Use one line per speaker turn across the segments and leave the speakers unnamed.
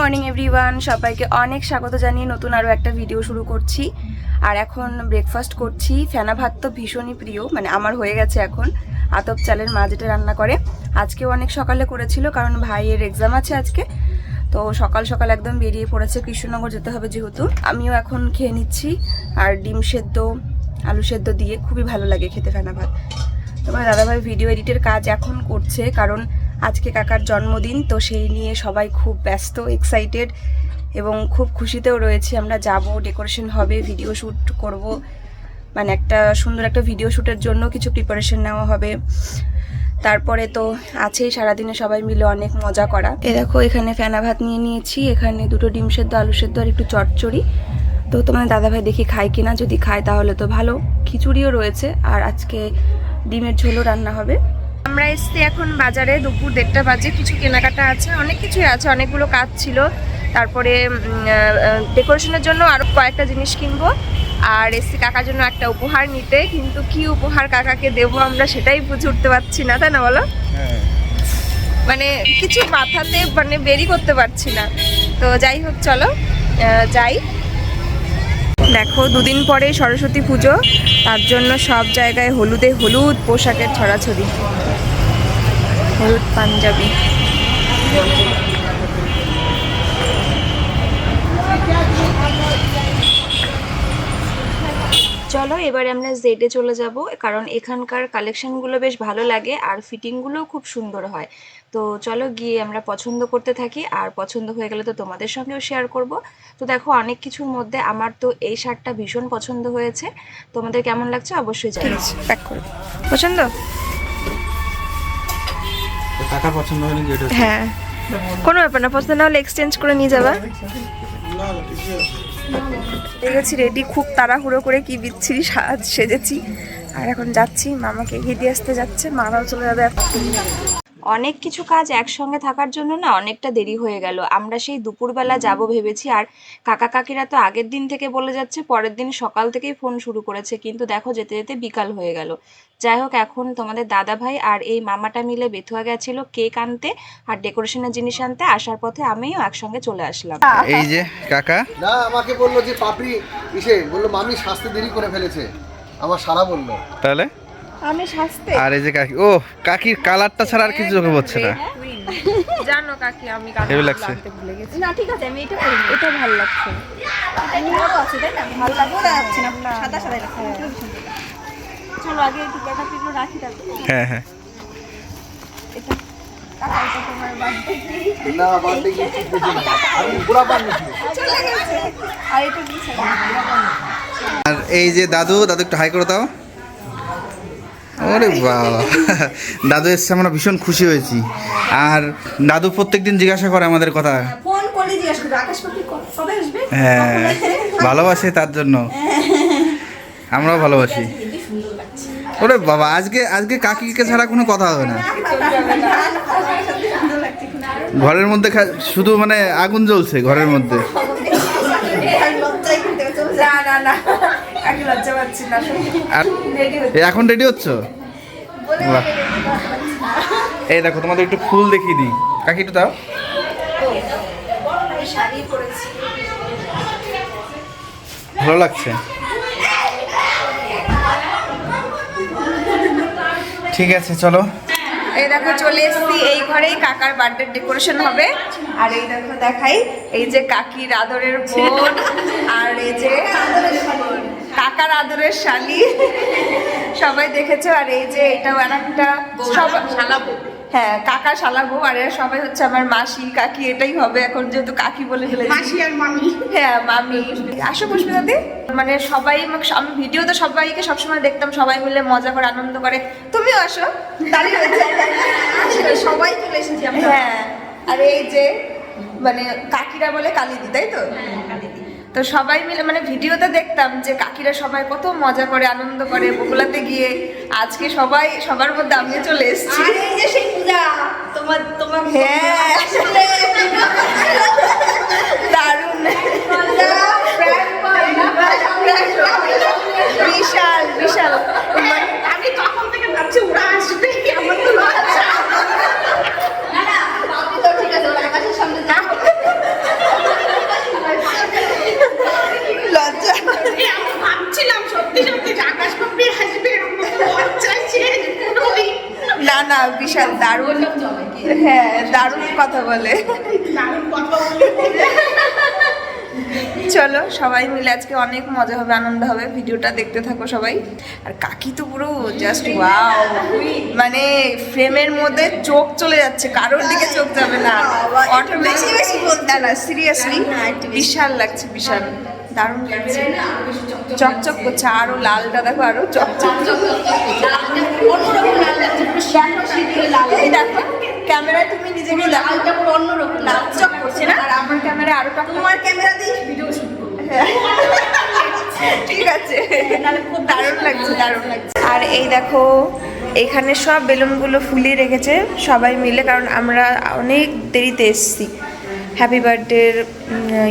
Morning everyone সবাইকে অনেক স্বাগত জানিয়ে নতুন আরও একটা ভিডিও শুরু করছি। আর এখন ব্রেকফাস্ট করছি। ফেনা ভাত তো ভীষণই প্রিয় মানে আমার হয়ে গেছে এখন আতপ চালের মা যেটা রান্না করে। আজকেও অনেক সকালে করেছিল, কারণ ভাইয়ের এক্সাম আছে আজকে। তো সকাল সকাল একদম বেরিয়ে পড়েছে, কৃষ্ণনগর যেতে হবে যেহেতু। আমিও এখন খেয়ে নিচ্ছি। আর ডিম সেদ্ধ, আলু সেদ্ধ দিয়ে খুবই ভালো লাগে খেতে ফেনা ভাত। তোমার দাদাভাই ভিডিও এডিটের কাজ এখন করছে, কারণ আজকে কাকার জন্মদিন, তো সেই নিয়ে সবাই খুব ব্যস্ত এক্সাইটেড এবং খুব খুশিতেও রয়েছি। আমরা যাব ডেকোরেশন হবে ভিডিও শ্যুট করব। মানে একটা সুন্দর একটা ভিডিও শ্যুটের জন্য কিছু প্রিপারেশন নেওয়া হবে। তারপরে তো আছেই সারাদিনে সবাই মিলে অনেক মজা করা। এ দেখো, এখানে ফেনা ভাত নিয়ে নিয়েছি, এখানে দুটো ডিম সেদ্ধ, আলু সেদ্ধ আর একটু চটচড়ি। তো তোমার দাদাভাই দেখি খায় কিনা, যদি খায় তাহলে তো ভালো। খিচুড়িও রয়েছে, আর আজকে ডিমের ঝোলও রান্না হবে। আমরা এসছি এখন বাজারে দুপুর দেড়টা বাজে কিছু কেনাকাটা আছে অনেক কিছুই আছে অনেকগুলো কাজ ছিল। তারপরে ডেকোরেশনের জন্য আরও কয়েকটা জিনিস কিনবো। আর এসছি কাকার জন্য একটা উপহার নিতে কিন্তু কি উপহার কাকাকে দেবো আমরা সেটাই বুঝে উঠতে পারছি না তাই না বলো? মানে কিছু মাথাতে মানে বেরি করতে পারছি না। তো যাই হোক চলো যাই। দেখো দুদিন পরে সরস্বতী পুজো তার জন্য সব জায়গায় হলুদে হলুদ পোশাকের ছড়াছড়ি। হলুদ পাঞ্জাবি। চলো, এবারে আমরা জেডে চলে যাব, কারণ এখানকার কালেকশনগুলো বেশ ভালো লাগে আর ফিটিংগুলোও খুব সুন্দর হয়। তো চলো, গিয়ে আমরা পছন্দ করতে থাকি, আর পছন্দ হয়ে গেলে তো তোমাদের সঙ্গেও শেয়ার করব। তো দেখো, অনেক কিছুর মধ্যে আমার তো এই শার্টটা ভীষণ পছন্দ হয়েছে। তোমাদের কেমন লাগছে অবশ্যই জানাও। প্যাক করে। পছন্দ?
টাকা পছন্দ হয়নি কি এটা?
হ্যাঁ। কোনো ব্যাপার না পছন্দ না হলে এক্সচেঞ্জ করে নিয়ে যাবা। গেছি রেডি খুব তাড়াহুড়ো করে কি বিচ্ছিরি সাজ সেজেছি। আর এখন যাচ্ছি মামাকে এগিয়ে দিয়ে আসতে যাচ্ছে মারাও চলে যাবে অনেক কিছু কাজ একসঙ্গে থাকার জন্য না অনেকটা দেরি হয়ে গেল। আমরা সেই দুপুরবেলা যাব ভেবেছি আর কাকা কাকিরা তো আগের দিন থেকে বলে যাচ্ছে পরের দিন সকাল থেকেই ফোন শুরু করেছে কিন্তু দেখো যেতে যেতে বিকাল হয়ে গেল। যাই হোক এখন তোমাদের দাদা ভাই আর এই মামাটা মিলে বেথুয়া গেছিল কেক আনতে আর ডেকোরেশনের জিনিস আনতে। আসার পথে আমিও একসঙ্গে চলে আসলাম।
এই যে কাকা?
না আমাকে বলল যে পাপড়ি ইসে বলল মামি সাজতে দেরি করে ফেলেছে। আমার সারা বলল।
তাহলে?
আমি শাস্তে।
আর এই যে কাকি ও কাকির কালারটা ছাড়া আর কিছু চোখে পড়ছে না।
জানো কাকি আমি
লাগছে।
ভুলে গেছি। না ঠিক আছে আমি এটা করি এটা ভালো লাগছে। এটা বড় আছে তাই না? ভালো লাগছে। না সাদা সাদা লাগছে। চলো আগে একটু কাটা রাখি তারপর
হ্যাঁ হ্যাঁ।
আর এটা দিছে
আর এই যে দাদু দাদু একটু হাই করে দাও। ওরে বাবা। দাদু এসছে আমরা ভীষণ খুশি হয়েছি। আর দাদু প্রত্যেকদিন জিজ্ঞাসা করে আমাদের কথা।
ফোন করে জিজ্ঞাসা করো আকাশ পাখি কবে আসবে?
হ্যাঁ ভালোবাসে তার জন্য। আমরাও ভালোবাসি। ওরে বাবা আজকে আজকে কাকিকে ছাড়া কোনো কথা হবে না। ঘরের মধ্যে শুধু মানে আগুন জ্বলছে ঘরের মধ্যে। এখন রেডি হচ্ছ। এই দেখো তোমাদের একটু ফুল দেখিয়ে দিই। কাকি একটু দাও। ভালো লাগছে? ঠিক আছে চলো।
এই দেখো চলে এসেছি। এই ঘরেই কাকার বার্থডে ডেকোরেশন হবে। আর এই দেখো দেখাই। এই যে কাকির আদরের বোন আর এই যে কাকার আদরের শালি। সবাই দেখেছ? আর এই যে এটাও আর একটা সবাই হ্যাঁ কাকা শালাবো আর এরা সবাই হচ্ছে আমার মাসি কাকি এটাই হবে এখন যেহেতু কাকি বলে ফেলেছি। মাসি আর মামি। হ্যাঁ মামি। আসো পুষ্পিতাদি মানে সবাই আমি ভিডিওতে সবাইকে সবসময় দেখতাম সবাই মিলে মজা করে আনন্দ করে। তুমিও আসো। সবাই চলে এসেছি হ্যাঁ আর এই যে মানে কাকিরা বলে কালিদি তাই তো? তো সবাই মিলে মানে ভিডিওতে দেখতাম যে কাকিরা সবাই কত মজা করে আনন্দ করে বকুলাতে গিয়ে। আজকে সবাই সবার মধ্যে আমিও চলে এসেছি।
তোমার তোমার
হ্যাঁ। দারুণ। বিশাল বিশাল।
আমি তখন থেকে ভাবছি ওরা আসবে আমার তো লজ্জা না না আপনি তো ঠিক আছে ওরা আকাশের সামনে যাও
না বিশাল দারুণ হ্যাঁ দারুণ কথা বলে। চলো সবাই মিলে আজকে অনেক মজা হবে আনন্দ হবে। ভিডিওটা দেখতে থাকো সবাই। আর কাকি তো পুরো জাস্ট ওয়াও মানে ফ্রেমের মধ্যে চোখ চলে যাচ্ছে কারোর দিকে চোখ যাবে না। বেশি বেশি বলতে না সিরিয়াসলি বিশাল লাগছে বিশাল। দারুণ লাগছে। চকচক করছে আরও লালটা দেখো আরও চকচক দেখো ক্যামেরা তুমি নিজেকে দেখো। চকচক করছে না? আর আমার ক্যামেরা আরও তোমার ক্যামেরা দিয়ে ভিডিও শুট ঠিক আছে। খুব দারুণ লাগছে দারুণ লাগছে। আর এই দেখো এখানে সব বেলুনগুলো ফুলিয়ে রেখেছে সবাই মিলে কারণ আমরা অনেক দেরিতে এসেছি। হ্যাপি বার্থডের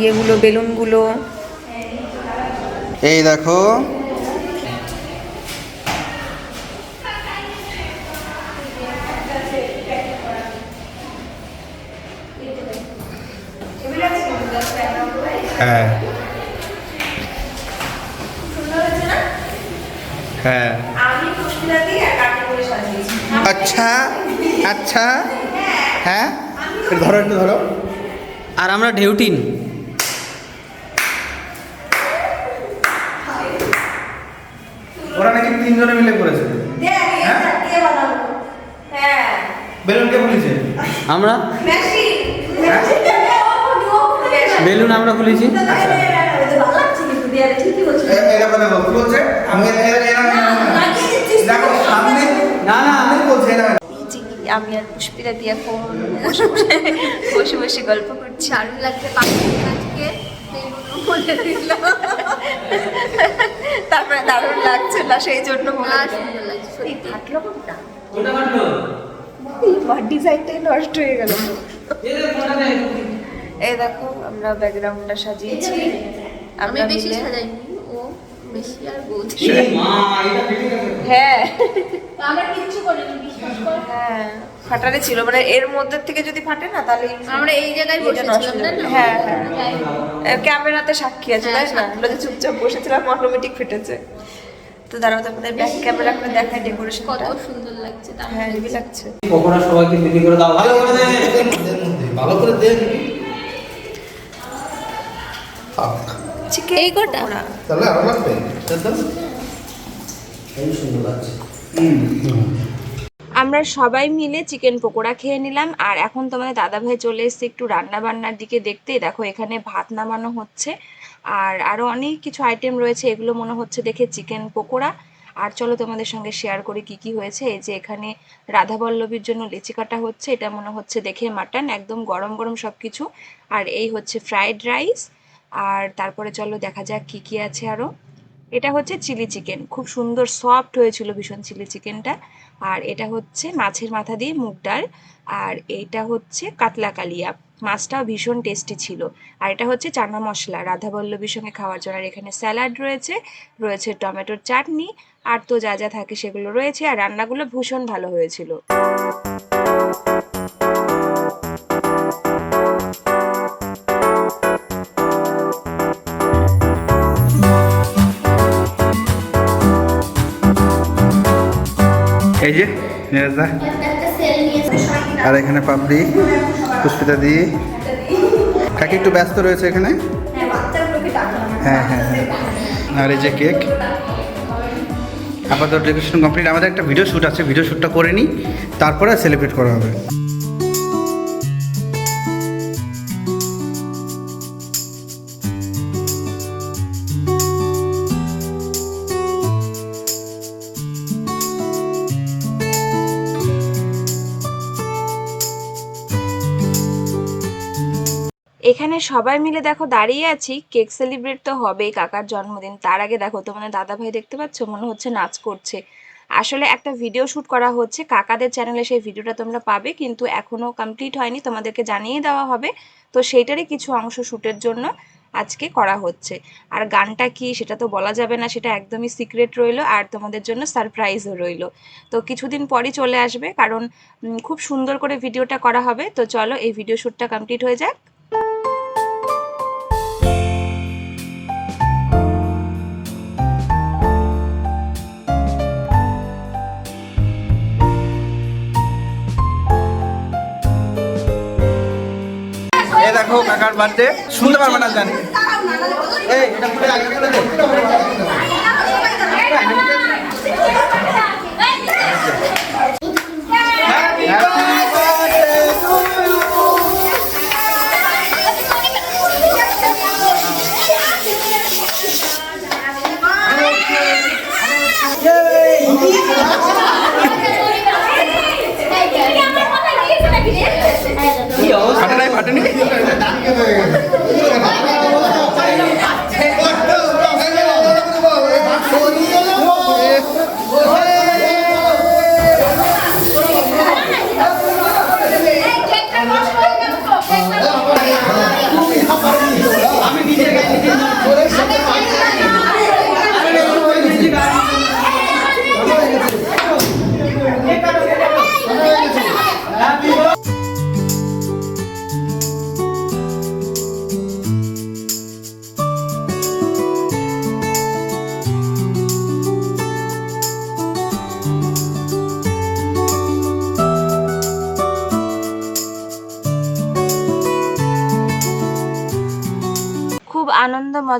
ইয়েগুলো বেলুনগুলো।
এই দেখো। হ্যাঁ। হ্যাঁ। আচ্ছা আচ্ছা। হ্যাঁ। ধরো একটু ধরো।
আর আমরা ঢেউটিন।
ওরা নাকি তিনজনে মিলে করেছে
হ্যাঁ
বেলুন
আমরা বেলুন আমরা খুলেছি
আমি
আর পুষ্পিতা দিয়ে এখন বসে বসে গল্প করছি
দারুণ লাগছে আজকে বলে
লাগছে না সেই জন্য ডিজাইনটাই নষ্ট হয়ে গেল। এই দেখো আমরা ব্যাকগ্রাউন্ডটা সাজিয়েছি।
আমি বেশি সাজাইনি ও বেশি আর
হ্যাঁ।
আমরা কিচ্ছু করিনি বিশ্বাস কর।
হ্যাঁ ফাটারে ছিল। মানে এর মধ্যে থেকে যদি ফাটে না তাহলে
আমরা এই জায়গায় বসেছিলাম
হয়ে।
না?
হ্যাঁ, হ্যাঁ। ক্যামেরাতে সাক্ষী আছে
হ্যাঁ,
তাই না? আমরা যে চুপচাপ বসেছিলাম অটোমেটিক ফেটেছে। তো দাঁড়াও তারপরে ব্যাক ক্যামেরা করে দেখায়
কত সুন্দর লাগছে
হ্যাঁ হেভি
লাগছে।
পকোড়া সবাইকে করে দাও। ভালো করে দে
ভালো করে দেন।
চিকেন
এই কটা?
তাহলে আরও লাগবে। এই সুন্দর লাগছে।
আমরা সবাই মিলে চিকেন পকোড়া খেয়ে নিলাম আর এখন তোমাদের দাদাভাই চলে এসেছে একটু রান্না বান্নার দিকে দেখতে। দেখো এখানে ভাত নামানো হচ্ছে। আর আরও অনেক কিছু আইটেম রয়েছে, এগুলো মনে হচ্ছে দেখে চিকেন পকোড়া। আর চলো তোমাদের সঙ্গে শেয়ার করি কি কি হয়েছে। এই যে এখানে রাধাবল্লভীর জন্য লিচি কাটা হচ্ছে, এটা মনে হচ্ছে দেখে মাটন একদম গরম গরম সব কিছু আর এই হচ্ছে ফ্রাইড রাইস আর তারপরে চলো দেখা যাক কি কি আছে আরও এটা হচ্ছে চিলি চিকেন খুব সুন্দর সফট হয়েছিল ভীষণ চিলি চিকেনটা আর এটা হচ্ছে মাছের মাথা দিয়ে মুগ ডাল আর এটা হচ্ছে কাতলা কালিয়া। মাছটাও ভীষণ টেস্টি ছিল। আর এটা হচ্ছে চানা মশলা রাধাবল্লভীর সঙ্গে খাওয়ার জন্য। আর এখানে স্যালাড রয়েছে রয়েছে টমেটোর চাটনি, আর তো যা যা থাকে সেগুলো রয়েছে। আর রান্নাগুলো ভীষণ ভালো হয়েছিল।
এই যে নিরাজদা আর এখানে পাপড়ি, পুষ্পিতা দি। কাকি একটু ব্যস্ত রয়েছে এখানে? হ্যাঁ হ্যাঁ হ্যাঁ। আর এই যে কেক। আপাতত ডেকোরেশন কমপ্লিট। আমাদের একটা ভিডিও শ্যুট আছে, ভিডিও শ্যুটটা করে নিই। তারপরে সেলিব্রেট করা হবে।
এখানে সবাই মিলে দেখো দাঁড়িয়ে আছি। কেক সেলিব্রেট তো হবেই, কাকার জন্মদিন। তার আগে দেখো, তোমাদের দাদা ভাই দেখতে পাচ্ছ? মনে হচ্ছে নাচ করছে। আসলে একটা ভিডিও শ্যুট করা হচ্ছে। কাকাদের চ্যানেলে সেই ভিডিওটা তোমরা পাবে, কিন্তু এখনও কমপ্লিট হয়নি। তোমাদেরকে জানিয়ে দেওয়া হবে। তো সেইটারই কিছু অংশ শ্যুটের জন্য আজকে করা হচ্ছে। আর গানটা কি সেটা তো বলা যাবে না, সেটা একদমই সিক্রেট রইল। আর তোমাদের জন্য সারপ্রাইজও রইল। তো কিছুদিন পরই চলে আসবে, কারণ খুব সুন্দর করে ভিডিওটা করা হবে। তো চলো এই ভিডিও শ্যুটটা কমপ্লিট হয়ে যাক।
বার্থডে শুনতে পারবে না জানি। এই এটা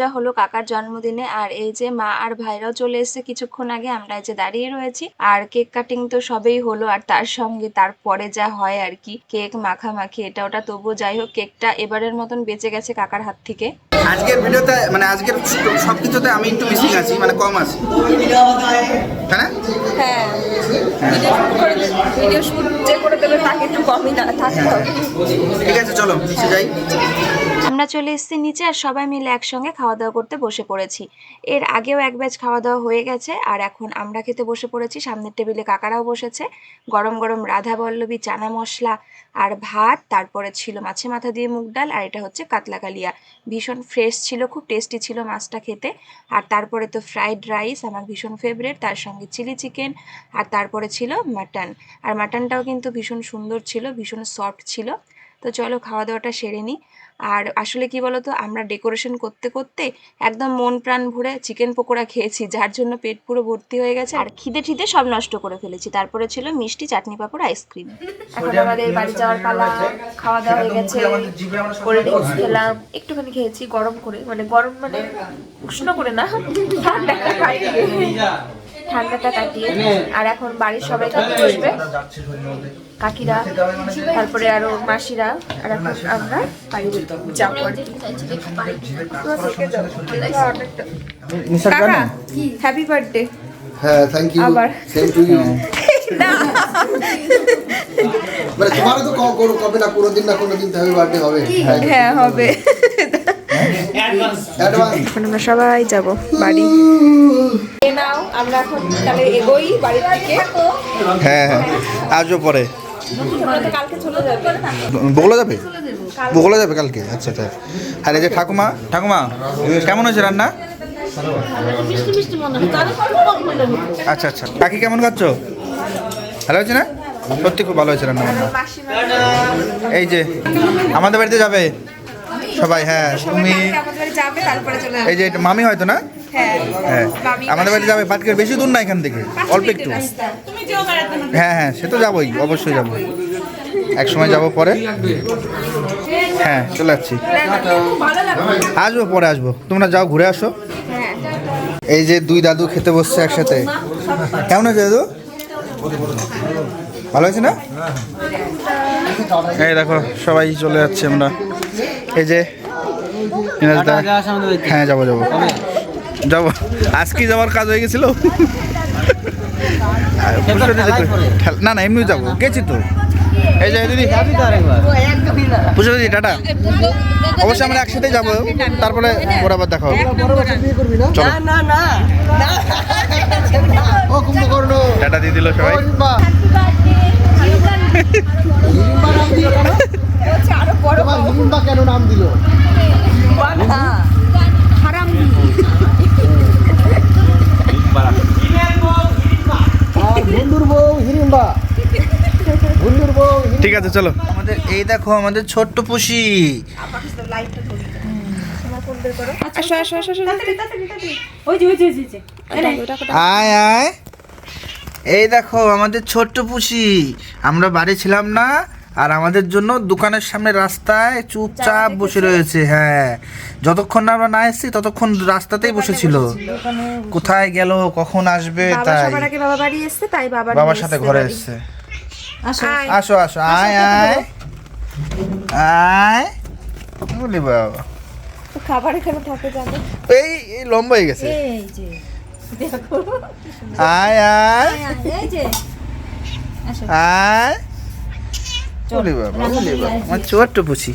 মজা হলো কাকার জন্মদিনে। আর এই যে মা আর ভাইরাও চলে এসেছে কিছুক্ষণ আগে আমরা এই যে দাঁড়িয়ে রয়েছি। আর কেক কাটিং তো সবেই হলো আর তার সঙ্গে তারপরে যা হয় আর কি কেক মাখামাখি এটা ওটা তবুও যাই হোক কেকটা এবারের মতন বেঁচে গেছে কাকার হাত থেকে।
আজকের ভিডিওতে মানে আজকের সব কিছুতে আমি একটু মিসিং আছি মানে কম আছি। তাই না
হ্যাঁ। ভিডিও শুট যে করে দেবে তাকে একটু কমই না থাকতে হবে
ঠিক আছে চলো যাই।
আমরা চলে এসেছি নিচে আর সবাই মিলে একসঙ্গে খাওয়া দাওয়া করতে বসে পড়েছি। এর আগেও এক ব্যাচ খাওয়া দাওয়া হয়ে গেছে আর এখন আমরা খেতে বসে পড়েছি। সামনের টেবিলে কাকারাও বসেছে। গরম গরম রাধা বল্লভী, চানা মশলা আর ভাত, তারপরে ছিল মাছে মাথা দিয়ে মুগ ডাল আর এটা হচ্ছে কাতলা কালিয়া। ভীষণ ফ্রেশ ছিল, খুব টেস্টি ছিল মাছটা খেতে। আর তারপরে তো ফ্রাইড রাইস আমার ভীষণ ফেভারেট তার সঙ্গে চিলি চিকেন আর তারপরে ছিল মাটন আর মাটনটাও কিন্তু ভীষণ সুন্দর ছিল, ভীষণ সফট ছিল। তো চলো খাওয়া দাওয়াটা সেরে নিই আর আসলে কি বলতো আমরা ডেকোরেশন করতে করতে একদম মন প্রাণ ভরে চিকেন পকোড়া খেয়েছি যার জন্য পেট পুরো ভর্তি হয়ে গেছে আর খিদে ঠিদে সব নষ্ট করে ফেলেছি। তারপরে ছিল মিষ্টি চাটনি পাঁপড় আইসক্রিম এখন আমাদের বাড়ি যাওয়ার পালা খাওয়া দাওয়া হয়ে গেছে। কোল্ড ড্রিঙ্কস খেলাম একটুখানি খেয়েছি গরম করে মানে গরম মানে উষ্ণ করে না। কাটিয়ে ঠান্ডাটা কাটিয়ে আর এখন বাড়ির সবাই খেতে বসবে? কাকিরা তারপরে আরও মাসিরা আর এখন আমরা বাড়ি যাব আর কি। তোমরা হ্যাপি বার্থডে
হ্যাঁ থ্যাংক ইউ
আবার।
সেম টু ইউ মানে তোমারও তো কবে না কোনো দিন না কোনো দিন হ্যাপি বার্থডে হবে।
হ্যাঁ হবে। এখন আমরা সবাই যাব বাড়ি। নাও আমরা এখন তাহলে এগোই বাড়ি থেকে
হ্যাঁ হ্যাঁ। আজও পরে। বগলা যাবে? বগলা যাবে কালকে? আচ্ছা আচ্ছা। আর এই যে ঠাকুমা ঠাকুমা কেমন হয়েছে রান্না? আচ্ছা আচ্ছা। কাকি কেমন খাচ্ছ? ভালো হয়েছে না? সত্যি খুব ভালো হয়েছে রান্না বান্না। এই যে আমাদের বাড়িতে যাবে? সবাই হ্যাঁ। তুমি
আমাদের বাড়ি যাবে তারপরে চলে যাবে
এই যে এটা মামি হয়তো না?
হ্যাঁ।
হ্যাঁ। আমাদের বাড়িতে যাবে পাটকের বেশি দূর না এখান থেকে অল্প একটু। হ্যাঁ হ্যাঁ সে তো যাবোই অবশ্যই যাব। এক সময় যাব পরে। হ্যাঁ চলে যাচ্ছি আসব পরে আসব। তোমরা যাও ঘুরে আসো।
হ্যাঁ
এই যে দুই দাদু খেতে বসছে একসাথে। কেমন আছে দাদু? ভালো আছে না? এই দেখো সবাই চলে যাচ্ছে আমরা। এই যে হ্যাঁ যাব যাব। যাব। আজকে যাওয়ার কাজ হয়ে গেছিল? না না এমনি যাব। গেছি তো। এই যে দিদি। পুজো দিদি টাটা। অবশ্যই আমরা একসাথে যাব। তারপরে ওরা আবার দেখা হবে। চলো। টাটা দিয়ে দিল সবাই
হিড়িম্বা হিড়িম্বা নাম দিল কেন তোমার হিড়িম্বা কেন নাম দিল আর বন্ধুর বউ হিড়িম্বা বন্ধুর বউ হিড়িম্বা।
ঠিক আছে চলো। আমাদের এই দেখো আমাদের ছোট্ট পুষি।
আসো আসো আসো আসো
আয় আয়। এই দেখো আমাদের ছোট্ট পুষি। আমরা বাড়ি ছিলাম না আর আমাদের জন্য দোকানের সামনে রাস্তায় চুপচাপ বসে রয়েছে হ্যাঁ। যতক্ষণ না আমরা না এসেছি ততক্ষণ রাস্তাতেই বসেছিল। কোথায় গেল কখন আসবে তাই।
সবার আগে বাবা বাড়ি এসছে তাই বাবা
বাবার সাথে ঘরে। এসছে। আসো। আসো আয় আয়। আয়। বলি বাবা।
খাবার এখানে থাকে যাবে
এই এই লম্বা হয়ে গেছে।
এই যে দেখো
আয় আয়।
এই যে।
আয়। বলি বাবা বলি বাবা। আমার ছোট্ট পুছি।